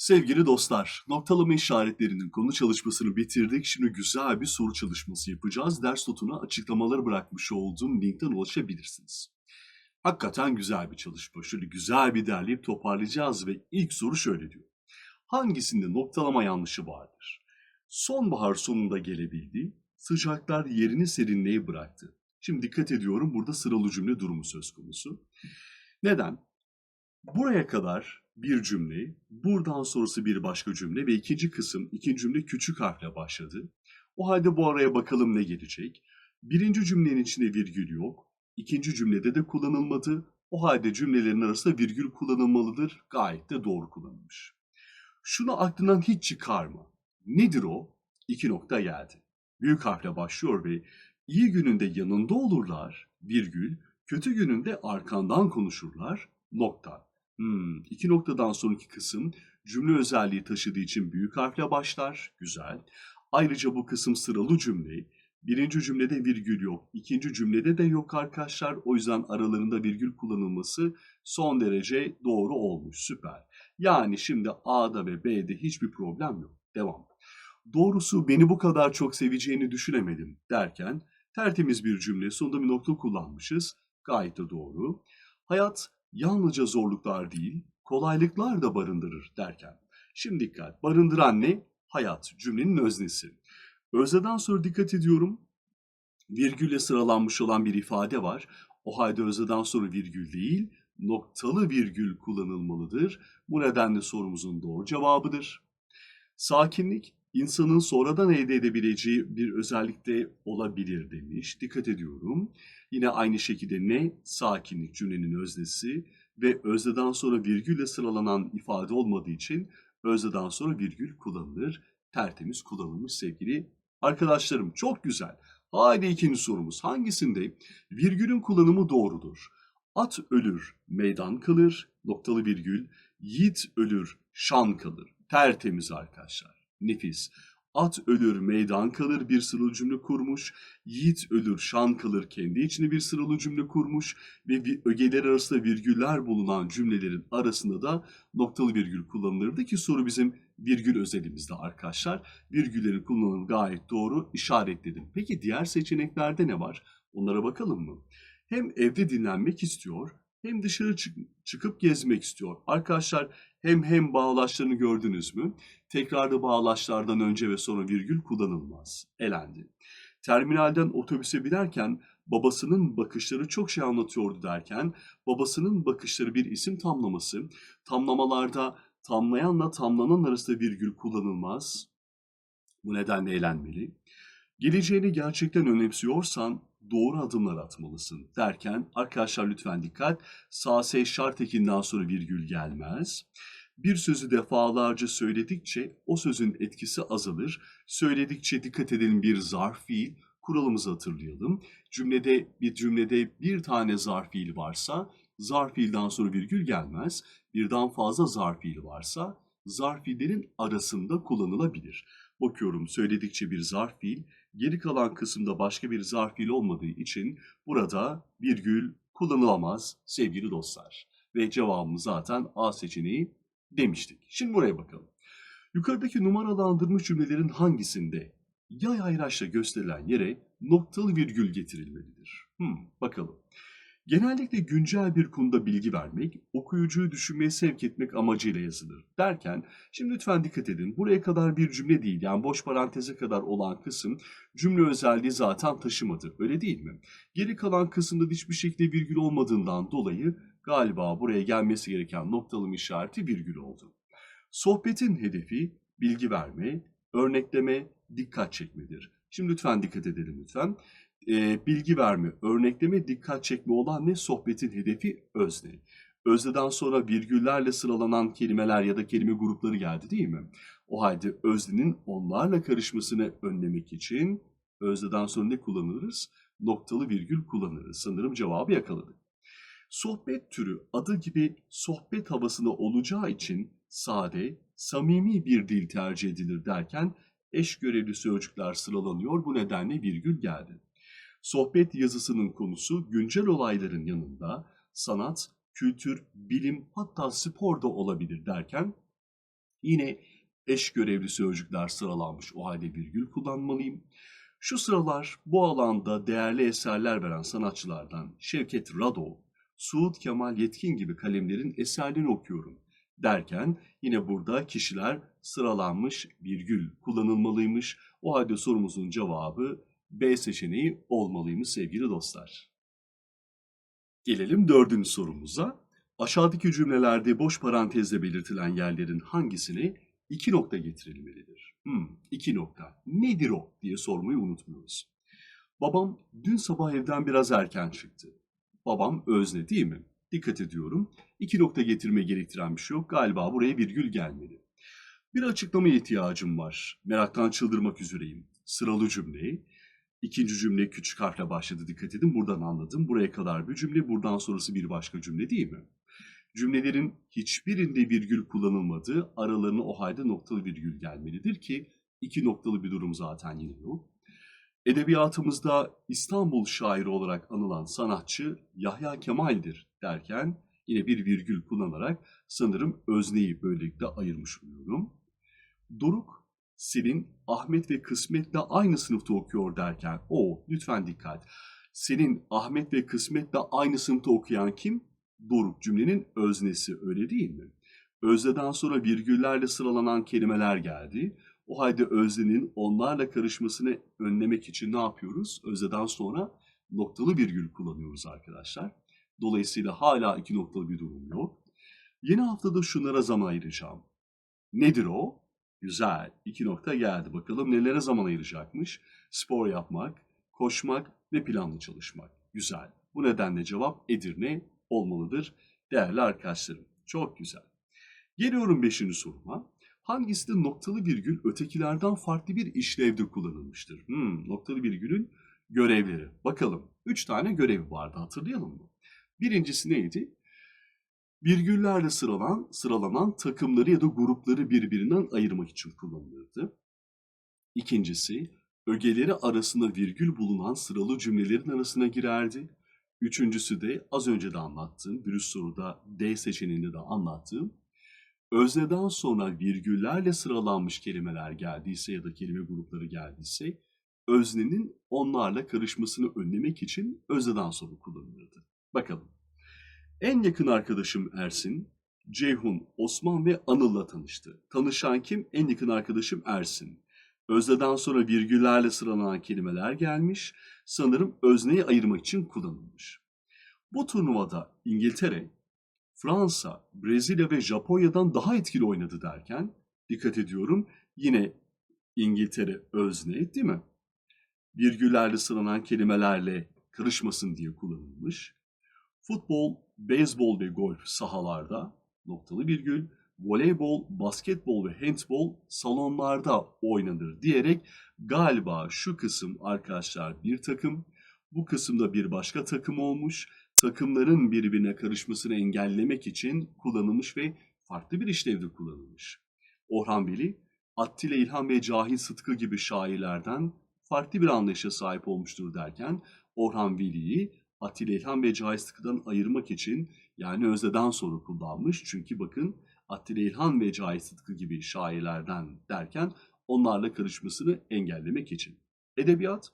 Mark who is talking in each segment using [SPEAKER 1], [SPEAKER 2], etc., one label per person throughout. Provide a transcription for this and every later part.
[SPEAKER 1] Sevgili dostlar, noktalama işaretlerinin konu çalışmasını bitirdik. Şimdi güzel bir soru çalışması yapacağız. Ders notuna açıklamaları bırakmış olduğum linkten ulaşabilirsiniz. Hakikaten güzel bir çalışma. Şöyle güzel bir derleyip toparlayacağız ve ilk soru şöyle diyor. Hangisinde noktalama yanlışı vardır? Sonbahar sonunda gelebildi, sıcaklar yerini serinliğe bıraktı. Şimdi dikkat ediyorum burada sıralı cümle durumu söz konusu. Neden? Buraya kadar bir cümle, buradan sonrası bir başka cümle ve ikinci kısım, ikinci cümle küçük harfle başladı. O halde bu araya bakalım ne gelecek. Birinci cümlenin içinde virgül yok. İkinci cümlede de kullanılmadı. O halde cümlelerin arasında virgül kullanılmalıdır. Gayet de doğru kullanılmış. Şunu aklından hiç çıkarma. Nedir o? İki nokta geldi. Büyük harfle başlıyor ve iyi gününde yanında olurlar, virgül, kötü gününde arkandan konuşurlar, nokta. Hmm, iki noktadan sonraki kısım cümle özelliği taşıdığı için büyük harfle başlar. Güzel. Ayrıca bu kısım sıralı cümle. Birinci cümlede virgül yok. ikinci cümlede de yok arkadaşlar. O yüzden aralarında virgül kullanılması son derece doğru olmuş. Süper. Yani şimdi A'da ve B'de hiçbir problem yok. Devam. Doğrusu beni bu kadar çok seveceğini düşünemedim derken tertemiz bir cümle sonunda bir nokta kullanmışız. Gayet de doğru. Hayat yalnızca zorluklar değil, kolaylıklar da barındırır derken. Şimdi dikkat, barındıran ne? Hayat, cümlenin öznesi. Özneden sonra dikkat ediyorum, virgülle sıralanmış olan bir ifade var. O halde özneden sonra virgül değil, noktalı virgül kullanılmalıdır. Bu nedenle sorumuzun doğru cevabıdır. Sakinlik, insanın sonradan elde edebileceği bir özellikte olabilir demiş. Dikkat ediyorum. Yine aynı şekilde ne? Sakinlik cümlenin öznesi ve özneden sonra virgülle sıralanan ifade olmadığı için özneden sonra virgül kullanılır. Tertemiz kullanılmış sevgili arkadaşlarım. Çok güzel. Haydi ikinci sorumuz. Hangisinde virgülün kullanımı doğrudur? At ölür, meydan kalır, noktalı virgül, yiğit ölür, şan kalır. Tertemiz arkadaşlar. Nefis. At ölür meydan kalır bir sıralı cümle kurmuş. Yiğit ölür şan kalır kendi içine bir sıralı cümle kurmuş. Ve ögeler arasında virgüller bulunan cümlelerin arasında da noktalı virgül kullanılırdı ki soru bizim virgül özelimizde arkadaşlar. Virgüllerin kullanımı gayet doğru işaretledim. Peki diğer seçeneklerde ne var? Onlara bakalım mı? Hem evde dinlenmek istiyor hem dışarı çık- çıkıp gezmek istiyor. Arkadaşlar hem hem bağlaçlarını gördünüz mü? Tekrarlı bağlaçlardan önce ve sonra virgül kullanılmaz. Elendi. Terminalden otobüse binerken babasının bakışları çok şey anlatıyordu derken babasının bakışları bir isim tamlaması. Tamlamalarda tamlayanla tamlanan arasında virgül kullanılmaz. Bu nedenle eğlenmeli. Geleceğini gerçekten önemsiyorsan doğru adımlar atmalısın derken arkadaşlar lütfen dikkat. Sağ S şart ekinden sonra virgül gelmez. Bir sözü defalarca söyledikçe o sözün etkisi azalır. Söyledikçe dikkat edelim bir zarf fiil. Kuralımızı hatırlayalım. Cümlede bir cümlede bir tane zarf fiil varsa zarf fiilden sonra virgül gelmez. Birden fazla zarf fiil varsa zarf fiillerin arasında kullanılabilir. Bakıyorum söyledikçe bir zarf fiil, geri kalan kısımda başka bir zarf fiil olmadığı için burada virgül kullanılamaz sevgili dostlar. Ve cevabımız zaten A seçeneği demiştik. Şimdi buraya bakalım. Yukarıdaki numaralandırmış cümlelerin hangisinde yay ayraçla gösterilen yere noktalı virgül getirilmelidir? Hmm, bakalım. Genellikle güncel bir konuda bilgi vermek, okuyucuyu düşünmeye sevk etmek amacıyla yazılır. Derken, şimdi lütfen dikkat edin. Buraya kadar bir cümle değil, yani boş paranteze kadar olan kısım cümle özelliği zaten taşımadı. Öyle değil mi? Geri kalan kısımda hiçbir şekilde virgül olmadığından dolayı galiba buraya gelmesi gereken noktalama işareti virgül oldu. Sohbetin hedefi bilgi verme, örnekleme, dikkat çekmedir. Şimdi lütfen dikkat edelim lütfen. Ee, bilgi verme, örnekleme, dikkat çekme olan ne? Sohbetin hedefi özne. Özneden sonra virgüllerle sıralanan kelimeler ya da kelime grupları geldi değil mi? O halde öznenin onlarla karışmasını önlemek için özneden sonra ne kullanırız? Noktalı virgül kullanırız. Sanırım cevabı yakaladık. Sohbet türü adı gibi sohbet havasında olacağı için sade, samimi bir dil tercih edilir derken eş görevli sözcükler sıralanıyor. Bu nedenle virgül geldi. Sohbet yazısının konusu güncel olayların yanında sanat, kültür, bilim hatta spor da olabilir derken Yine eş görevli sözcükler sıralanmış. O halde virgül kullanmalıyım. Şu sıralar bu alanda değerli eserler veren sanatçılardan Şevket Rado, Suud Kemal Yetkin gibi kalemlerin eserlerini okuyorum derken yine burada kişiler sıralanmış virgül kullanılmalıymış. O halde sorumuzun cevabı B seçeneği olmalıymış sevgili dostlar. Gelelim dördüncü sorumuza. Aşağıdaki cümlelerde boş parantezle belirtilen yerlerin hangisine iki nokta getirilmelidir? Hmm, iki nokta. Nedir o diye sormayı unutmuyoruz. Babam dün sabah evden biraz erken çıktı. Babam özne değil mi? Dikkat ediyorum. İki nokta getirme gerektiren bir şey yok. Galiba buraya virgül gelmeli. Bir açıklamaya ihtiyacım var. Meraktan çıldırmak üzereyim. Sıralı cümle. İkinci cümle küçük harfle başladı dikkat edin. Buradan anladım. Buraya kadar bir cümle, buradan sonrası bir başka cümle değil mi? Cümlelerin hiçbirinde virgül kullanılmadığı, aralarına o halde noktalı virgül gelmelidir ki iki noktalı bir durum zaten yine yok. Edebiyatımızda İstanbul şairi olarak anılan sanatçı Yahya Kemal'dir derken yine bir virgül kullanarak sanırım özneyi böylelikle ayırmış oluyorum. Doruk, senin Ahmet ve Kısmet'le aynı sınıfta okuyor derken, o lütfen dikkat. Senin Ahmet ve Kısmet'le aynı sınıfta okuyan kim? Doruk cümlenin öznesi öyle değil mi? Özneden sonra virgüllerle sıralanan kelimeler geldi. O halde öznenin onlarla karışmasını önlemek için ne yapıyoruz? Özneden sonra noktalı virgül kullanıyoruz arkadaşlar. Dolayısıyla hala iki noktalı bir durum yok. Yeni haftada şunlara zaman ayıracağım. Nedir o? Güzel. İki nokta geldi. Bakalım nelere zaman ayıracakmış? Spor yapmak, koşmak ve planlı çalışmak. Güzel. Bu nedenle cevap Edirne olmalıdır değerli arkadaşlarım. Çok güzel. Geliyorum beşinci soruma. Hangisi de noktalı virgül ötekilerden farklı bir işlevde kullanılmıştır? Hmm, noktalı virgülün görevleri. Bakalım. Üç tane görevi vardı hatırlayalım mı? Birincisi neydi? Virgüllerle sıralan, sıralanan takımları ya da grupları birbirinden ayırmak için kullanılırdı. İkincisi, ögeleri arasında virgül bulunan sıralı cümlelerin arasına girerdi. Üçüncüsü de az önce de anlattığım, bir üst soruda D seçeneğinde de anlattığım, özneden sonra virgüllerle sıralanmış kelimeler geldiyse ya da kelime grupları geldiyse, öznenin onlarla karışmasını önlemek için özneden sonra kullanılırdı. Bakalım. En yakın arkadaşım Ersin, Ceyhun, Osman ve Anıl'la tanıştı. Tanışan kim? En yakın arkadaşım Ersin. Özneden sonra virgüllerle sıralanan kelimeler gelmiş. Sanırım özneyi ayırmak için kullanılmış. Bu turnuvada İngiltere, Fransa, Brezilya ve Japonya'dan daha etkili oynadı derken dikkat ediyorum yine İngiltere özne değil mi? Virgüllerle sıralanan kelimelerle karışmasın diye kullanılmış. Futbol, beyzbol ve golf sahalarda noktalı virgül, voleybol, basketbol ve handbol salonlarda oynanır diyerek galiba şu kısım arkadaşlar bir takım, bu kısımda bir başka takım olmuş, takımların birbirine karışmasını engellemek için kullanılmış ve farklı bir işlevde kullanılmış. Orhan Veli, Attila İlhan ve Cahil Sıtkı gibi şairlerden farklı bir anlayışa sahip olmuştur derken Orhan Veli'yi Attila İlhan ve Cahil Sıtkı'dan ayırmak için yani özneden sonra kullanmış. Çünkü bakın Attila İlhan ve Cahit Sıtkı gibi şairlerden derken onlarla karışmasını engellemek için. Edebiyat,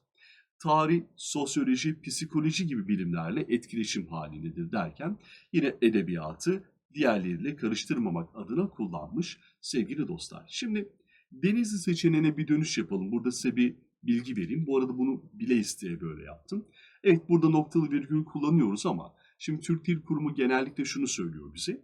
[SPEAKER 1] tarih, sosyoloji, psikoloji gibi bilimlerle etkileşim halindedir derken yine edebiyatı diğerleriyle karıştırmamak adına kullanmış sevgili dostlar. Şimdi Denizli seçeneğine bir dönüş yapalım. Burada size bir bilgi vereyim. Bu arada bunu bile isteye böyle yaptım. Evet burada noktalı virgül kullanıyoruz ama şimdi Türk Dil Kurumu genellikle şunu söylüyor bize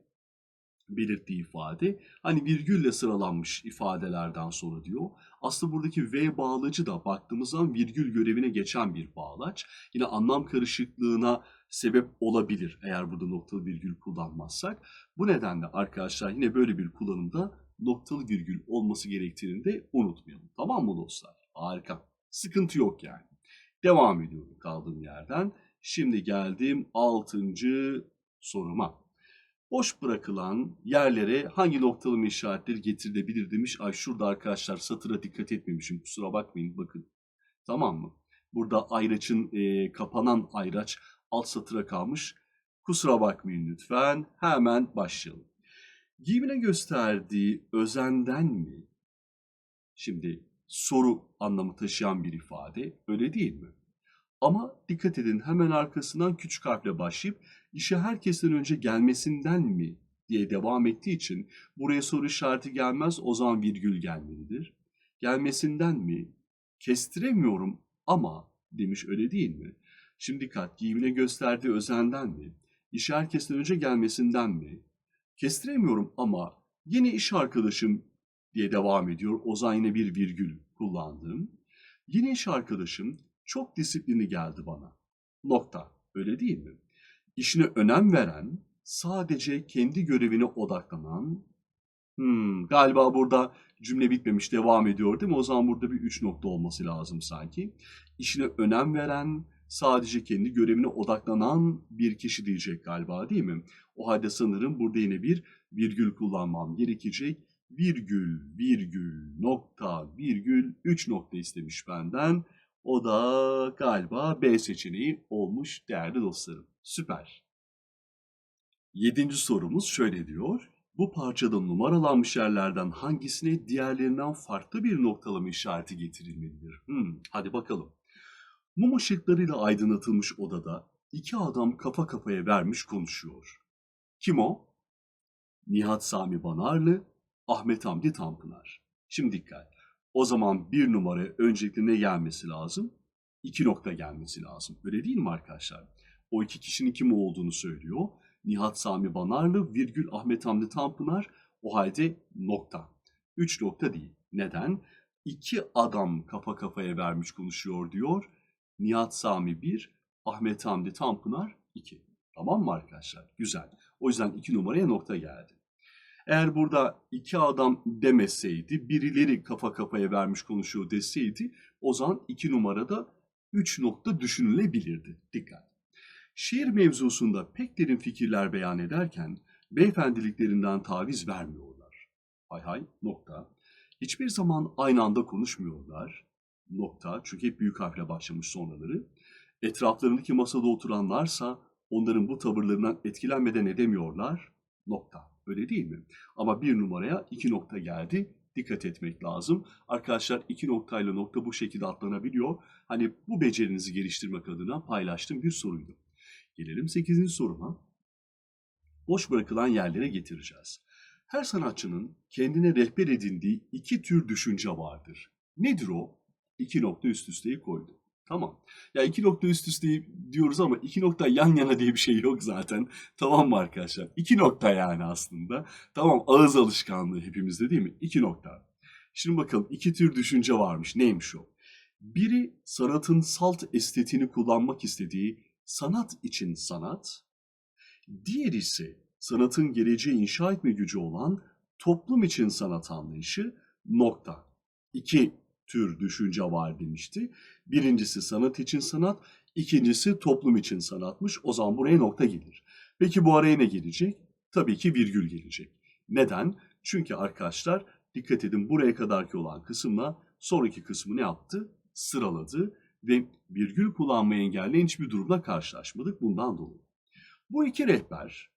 [SPEAKER 1] belirttiği ifade hani virgülle sıralanmış ifadelerden sonra diyor. Aslında buradaki V bağlacı da baktığımız zaman virgül görevine geçen bir bağlaç. Yine anlam karışıklığına sebep olabilir eğer burada noktalı virgül kullanmazsak. Bu nedenle arkadaşlar yine böyle bir kullanımda noktalı virgül olması gerektiğini de unutmayalım. Tamam mı dostlar? Harika. Sıkıntı yok yani. Devam ediyorum kaldığım yerden. Şimdi geldim 6. soruma. Boş bırakılan yerlere hangi noktalama işaretleri getirilebilir demiş. Ay şurada arkadaşlar satıra dikkat etmemişim kusura bakmayın bakın. Tamam mı? Burada ayraçın e, kapanan ayraç alt satıra kalmış. Kusura bakmayın lütfen. Hemen başlayalım. Giyimine gösterdiği özenden mi? Şimdi soru anlamı taşıyan bir ifade, öyle değil mi? Ama dikkat edin hemen arkasından küçük harfle başlayıp işe herkesten önce gelmesinden mi diye devam ettiği için buraya soru işareti gelmez o zaman virgül gelmelidir. Gelmesinden mi? Kestiremiyorum ama demiş öyle değil mi? Şimdi dikkat giyimine gösterdiği özenden mi? İşe herkesten önce gelmesinden mi? Kestiremiyorum ama yine iş arkadaşım diye devam ediyor. Ozan yine bir virgül kullandım. Yine iş arkadaşım çok disiplinli geldi bana. Nokta. Öyle değil mi? İşine önem veren, sadece kendi görevine odaklanan, hmm, galiba burada cümle bitmemiş devam ediyor değil mi? O zaman burada bir üç nokta olması lazım sanki. İşine önem veren, sadece kendi görevine odaklanan bir kişi diyecek galiba değil mi? O halde sanırım burada yine bir virgül kullanmam gerekecek. Virgül, virgül, nokta, virgül, üç nokta istemiş benden. O da galiba B seçeneği olmuş değerli dostlarım. Süper. Yedinci sorumuz şöyle diyor. Bu parçada numaralanmış yerlerden hangisine diğerlerinden farklı bir noktalama işareti getirilmelidir? Hmm, hadi bakalım. Mum ışıklarıyla aydınlatılmış odada iki adam kafa kafaya vermiş konuşuyor. Kim o? Nihat Sami Banarlı, Ahmet Hamdi Tanpınar. Şimdi dikkat. O zaman bir numaraya öncelikle ne gelmesi lazım? İki nokta gelmesi lazım. Öyle değil mi arkadaşlar? O iki kişinin kim olduğunu söylüyor. Nihat Sami Banarlı virgül Ahmet Hamdi Tanpınar o halde nokta. Üç nokta değil. Neden? İki adam kafa kafaya vermiş konuşuyor diyor. Nihat Sami 1, Ahmet Hamdi Tanpınar 2. Tamam mı arkadaşlar? Güzel. O yüzden iki numaraya nokta geldi. Eğer burada iki adam demeseydi, birileri kafa kafaya vermiş konuşuyor deseydi, o zaman iki numarada üç nokta düşünülebilirdi. Dikkat. Şiir mevzusunda pek derin fikirler beyan ederken beyefendiliklerinden taviz vermiyorlar. Hay hay nokta. Hiçbir zaman aynı anda konuşmuyorlar. Nokta. Çünkü hep büyük harfle başlamış sonraları. Etraflarındaki masada oturanlarsa onların bu tavırlarından etkilenmeden edemiyorlar. Nokta. Öyle değil mi? Ama bir numaraya iki nokta geldi. Dikkat etmek lazım. Arkadaşlar iki noktayla nokta bu şekilde atlanabiliyor. Hani bu becerinizi geliştirmek adına paylaştığım bir soruydu. Gelelim 8. soruma. Boş bırakılan yerlere getireceğiz. Her sanatçının kendine rehber edindiği iki tür düşünce vardır. Nedir o? İki nokta üst üsteyi koydu. Tamam. Ya iki nokta üst üste diyoruz ama iki nokta yan yana diye bir şey yok zaten. Tamam mı arkadaşlar? İki nokta yani aslında. Tamam ağız alışkanlığı hepimizde değil mi? İki nokta. Şimdi bakalım iki tür düşünce varmış. Neymiş o? Biri sanatın salt estetiğini kullanmak istediği sanat için sanat. Diğeri ise sanatın geleceği inşa etme gücü olan toplum için sanat anlayışı nokta. İki tür düşünce var demişti. Birincisi sanat için sanat, ikincisi toplum için sanatmış. O zaman buraya nokta gelir. Peki bu araya ne gelecek? Tabii ki virgül gelecek. Neden? Çünkü arkadaşlar dikkat edin buraya kadarki olan kısımla sonraki kısmı ne yaptı? Sıraladı ve virgül kullanmayı engelleyen hiçbir durumla karşılaşmadık bundan dolayı. Bu iki rehber,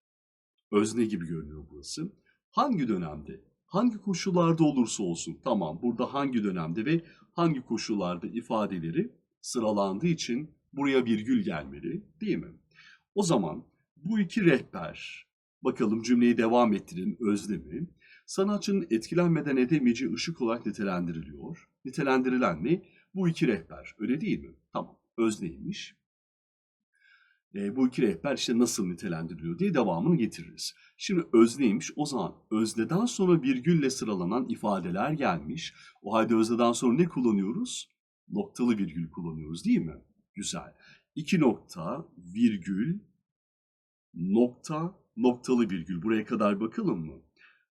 [SPEAKER 1] özne gibi görünüyor burası, hangi dönemde, hangi koşullarda olursa olsun, tamam burada hangi dönemde ve hangi koşullarda ifadeleri sıralandığı için buraya virgül gelmeli değil mi? O zaman bu iki rehber, bakalım cümleyi devam ettirelim özlemi, sanatçının etkilenmeden edemeyeceği ışık olarak nitelendiriliyor. Nitelendirilen ne? Bu iki rehber, öyle değil mi? Tamam, özneymiş. E, bu iki rehber işte nasıl nitelendiriliyor diye devamını getiririz. Şimdi özneymiş. O zaman özneden sonra virgülle sıralanan ifadeler gelmiş. O halde özneden sonra ne kullanıyoruz? Noktalı virgül kullanıyoruz değil mi? Güzel. İki nokta, virgül, nokta, noktalı virgül. Buraya kadar bakalım mı?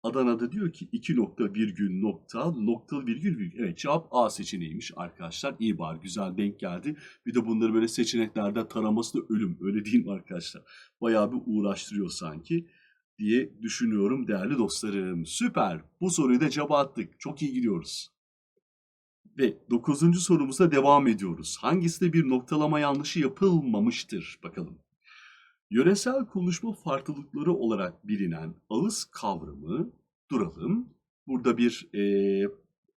[SPEAKER 1] Adana'da diyor ki iki nokta virgül nokta noktalı virgül virgül. Evet cevap A seçeneğiymiş arkadaşlar. İyi bari güzel denk geldi. Bir de bunları böyle seçeneklerde taraması da ölüm. Öyle değil mi arkadaşlar? Bayağı bir uğraştırıyor sanki diye düşünüyorum değerli dostlarım. Süper. Bu soruyu da cevap attık. Çok iyi gidiyoruz. Ve dokuzuncu sorumuza devam ediyoruz. Hangisinde bir noktalama yanlışı yapılmamıştır? Bakalım. Yöresel konuşma farklılıkları olarak bilinen ağız kavramı duralım. Burada bir e,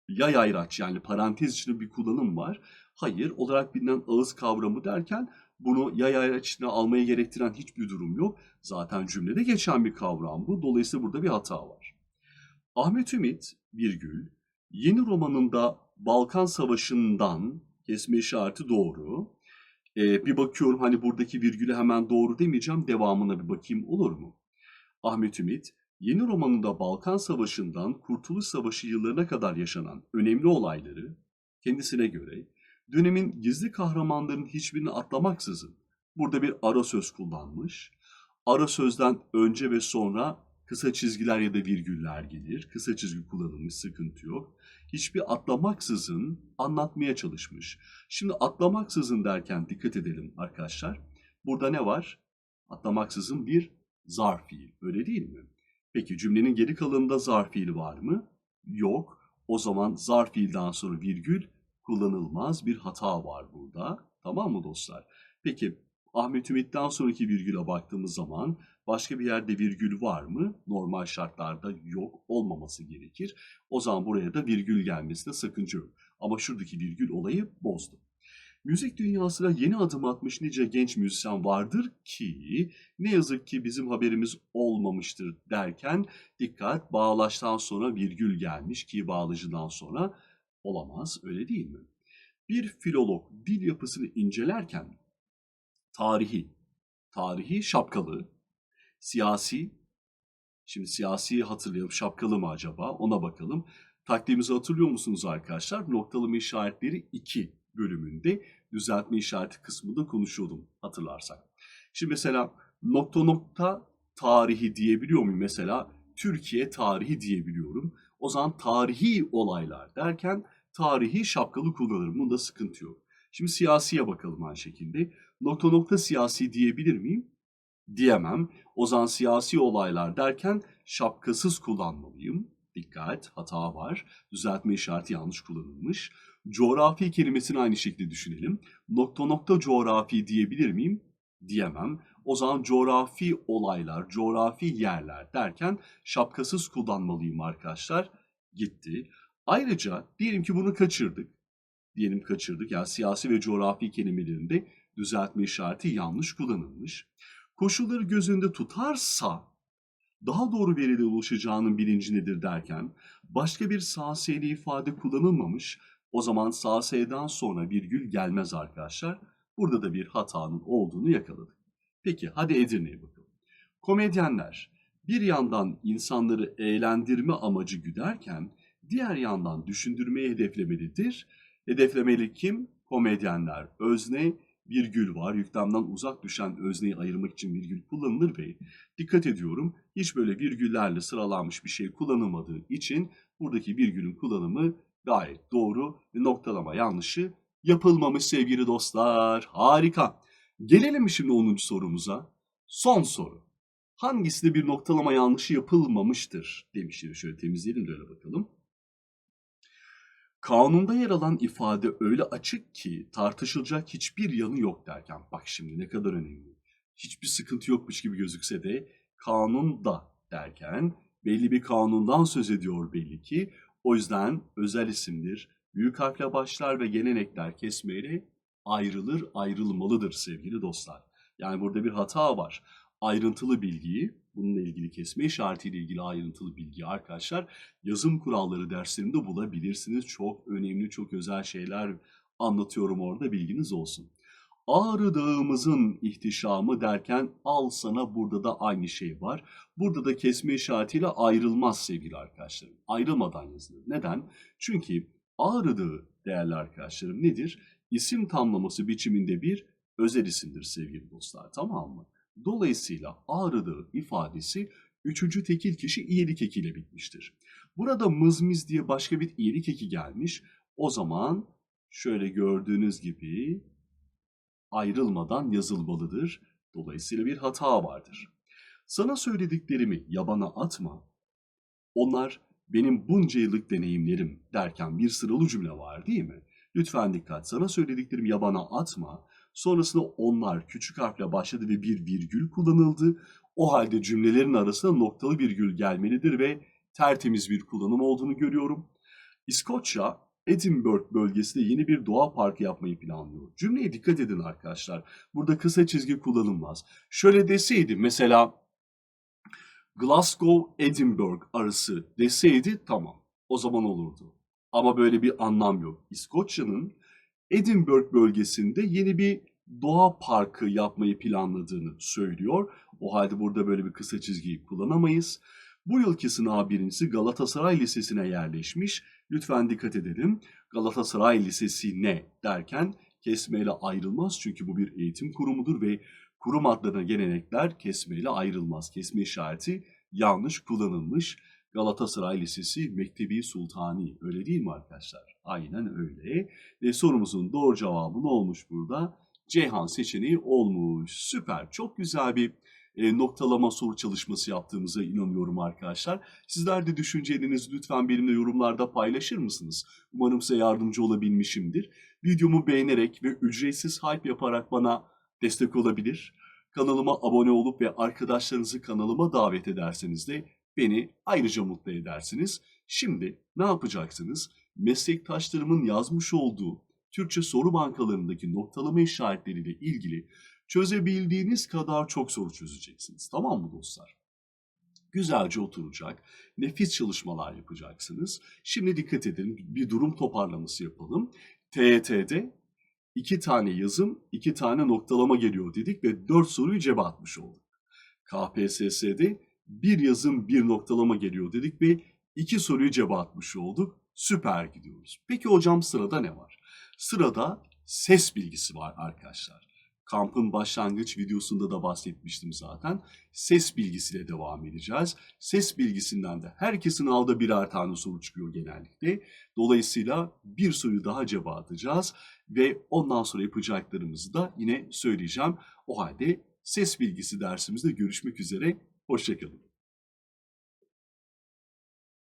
[SPEAKER 1] yay ayraç yani parantez içinde bir kullanım var. Hayır olarak bilinen ağız kavramı derken bunu yay ayraç içine almaya gerektiren hiçbir durum yok. Zaten cümlede geçen bir kavram bu. Dolayısıyla burada bir hata var. Ahmet Ümit virgül yeni romanında Balkan Savaşı'ndan kesme işareti doğru. Ee, bir bakıyorum hani buradaki virgülü hemen doğru demeyeceğim. Devamına bir bakayım olur mu? Ahmet Ümit yeni romanında Balkan Savaşı'ndan Kurtuluş Savaşı yıllarına kadar yaşanan önemli olayları kendisine göre dönemin gizli kahramanlarının hiçbirini atlamaksızın burada bir ara söz kullanmış. Ara sözden önce ve sonra kısa çizgiler ya da virgüller gelir. Kısa çizgi kullanılmış sıkıntı yok. Hiçbir atlamaksızın anlatmaya çalışmış. Şimdi atlamaksızın derken dikkat edelim arkadaşlar. Burada ne var? Atlamaksızın bir zarf fiil. Öyle değil mi? Peki cümlenin geri kalanında zarf fiili var mı? Yok. O zaman zarf fiilden sonra virgül kullanılmaz bir hata var burada. Tamam mı dostlar? Peki Ahmet Ümit'ten sonraki virgüle baktığımız zaman başka bir yerde virgül var mı? Normal şartlarda yok olmaması gerekir. O zaman buraya da virgül gelmesine sakınca yok. Ama şuradaki virgül olayı bozdu. Müzik dünyasına yeni adım atmış nice genç müzisyen vardır ki ne yazık ki bizim haberimiz olmamıştır derken dikkat bağlaçtan sonra virgül gelmiş ki bağlacıdan sonra olamaz öyle değil mi? Bir filolog dil yapısını incelerken tarihi, tarihi şapkalı, siyasi, şimdi siyasi hatırlayalım şapkalı mı acaba ona bakalım. Taktiğimizi hatırlıyor musunuz arkadaşlar? Noktalama işaretleri 2 bölümünde düzeltme işareti kısmında konuşuyordum hatırlarsak. Şimdi mesela nokta nokta tarihi diyebiliyor muyum? Mesela Türkiye tarihi diyebiliyorum. O zaman tarihi olaylar derken tarihi şapkalı kullanırım. Bunda sıkıntı yok. Şimdi siyasiye bakalım aynı şekilde. Nokta nokta siyasi diyebilir miyim? Diyemem. O zaman siyasi olaylar derken şapkasız kullanmalıyım. Dikkat, hata var. Düzeltme işareti yanlış kullanılmış. Coğrafi kelimesini aynı şekilde düşünelim. Nokta nokta coğrafi diyebilir miyim? Diyemem. O zaman coğrafi olaylar, coğrafi yerler derken şapkasız kullanmalıyım arkadaşlar. Gitti. Ayrıca diyelim ki bunu kaçırdık. Diyelim kaçırdık. Yani siyasi ve coğrafi kelimelerinde düzeltme işareti yanlış kullanılmış. Koşulları göz önünde tutarsa daha doğru veriye ulaşacağının bilincindedir derken başka bir sağ seyli ifade kullanılmamış. O zaman sağ S'den sonra virgül gelmez arkadaşlar. Burada da bir hatanın olduğunu yakaladık. Peki hadi Edirne'ye bakalım. Komedyenler bir yandan insanları eğlendirme amacı güderken diğer yandan düşündürmeyi hedeflemelidir. Hedeflemeli kim? Komedyenler. Özne virgül var. Yüklemden uzak düşen özneyi ayırmak için virgül kullanılır ve dikkat ediyorum hiç böyle virgüllerle sıralanmış bir şey kullanılmadığı için buradaki virgülün kullanımı gayet doğru ve noktalama yanlışı yapılmamış sevgili dostlar. Harika. Gelelim şimdi 10. sorumuza. Son soru. Hangisinde bir noktalama yanlışı yapılmamıştır demiştir. Şöyle temizleyelim de öyle bakalım. Kanunda yer alan ifade öyle açık ki tartışılacak hiçbir yanı yok derken bak şimdi ne kadar önemli. Hiçbir sıkıntı yokmuş gibi gözükse de kanunda derken belli bir kanundan söz ediyor belli ki. O yüzden özel isimdir, büyük harfle başlar ve gelenekler kesmeyle ayrılır, ayrılmalıdır sevgili dostlar. Yani burada bir hata var. Ayrıntılı bilgiyi, bununla ilgili kesme işaretiyle ilgili ayrıntılı bilgi arkadaşlar yazım kuralları derslerinde bulabilirsiniz. Çok önemli, çok özel şeyler anlatıyorum orada bilginiz olsun. Ağrı Dağımızın ihtişamı derken al sana burada da aynı şey var. Burada da kesme işaretiyle ayrılmaz sevgili arkadaşlarım. Ayrılmadan yazılır. Neden? Çünkü Ağrı Dağı değerli arkadaşlarım nedir? İsim tamlaması biçiminde bir özel isimdir sevgili dostlar tamam mı? Dolayısıyla Ağrı Dağı ifadesi üçüncü tekil kişi iyilik ekiyle bitmiştir. Burada mızmiz diye başka bir iyilik eki gelmiş. O zaman şöyle gördüğünüz gibi ayrılmadan yazılmalıdır. Dolayısıyla bir hata vardır. Sana söylediklerimi yabana atma. Onlar benim bunca yıllık deneyimlerim derken bir sıralı cümle var değil mi? Lütfen dikkat. Sana söylediklerimi yabana atma. Sonrasında onlar küçük harfle başladı ve bir virgül kullanıldı. O halde cümlelerin arasına noktalı virgül gelmelidir ve tertemiz bir kullanım olduğunu görüyorum. İskoçya, Edinburgh bölgesinde yeni bir doğa parkı yapmayı planlıyor. Cümleye dikkat edin arkadaşlar. Burada kısa çizgi kullanılmaz. Şöyle deseydi mesela Glasgow-Edinburgh arası deseydi tamam. O zaman olurdu. Ama böyle bir anlam yok. İskoçya'nın Edinburgh bölgesinde yeni bir doğa parkı yapmayı planladığını söylüyor. O halde burada böyle bir kısa çizgiyi kullanamayız. Bu yılki sınav birincisi Galatasaray Lisesi'ne yerleşmiş. Lütfen dikkat edelim. Galatasaray Lisesi ne derken kesmeyle ayrılmaz çünkü bu bir eğitim kurumudur ve kurum adlarına gelenekler kesmeyle ayrılmaz. Kesme işareti yanlış kullanılmış. Galatasaray Lisesi Mektebi Sultani öyle değil mi arkadaşlar? Aynen öyle. Ve sorumuzun doğru cevabı ne olmuş burada? Ceyhan seçeneği olmuş. Süper. Çok güzel bir e, noktalama soru çalışması yaptığımıza inanıyorum arkadaşlar. Sizler de düşüncelerinizi lütfen benimle yorumlarda paylaşır mısınız? Umarım size yardımcı olabilmişimdir. Videomu beğenerek ve ücretsiz hype yaparak bana destek olabilir. Kanalıma abone olup ve arkadaşlarınızı kanalıma davet ederseniz de beni ayrıca mutlu edersiniz. Şimdi ne yapacaksınız? Meslektaşlarımın yazmış olduğu Türkçe soru bankalarındaki noktalama işaretleriyle ilgili çözebildiğiniz kadar çok soru çözeceksiniz. Tamam mı dostlar? Güzelce oturacak, nefis çalışmalar yapacaksınız. Şimdi dikkat edin, bir durum toparlaması yapalım. TET'de iki tane yazım, iki tane noktalama geliyor dedik ve dört soruyu cebe atmış olduk. KPSS'de bir yazım, bir noktalama geliyor dedik ve iki soruyu cebe atmış olduk. Süper gidiyoruz. Peki hocam sırada ne var? Sırada ses bilgisi var arkadaşlar. Kampın başlangıç videosunda da bahsetmiştim zaten. Ses bilgisiyle devam edeceğiz. Ses bilgisinden de herkesin aldığı birer tane soru çıkıyor genellikle. Dolayısıyla bir soruyu daha cevap atacağız ve ondan sonra yapacaklarımızı da yine söyleyeceğim. O halde ses bilgisi dersimizde görüşmek üzere. Hoşçakalın.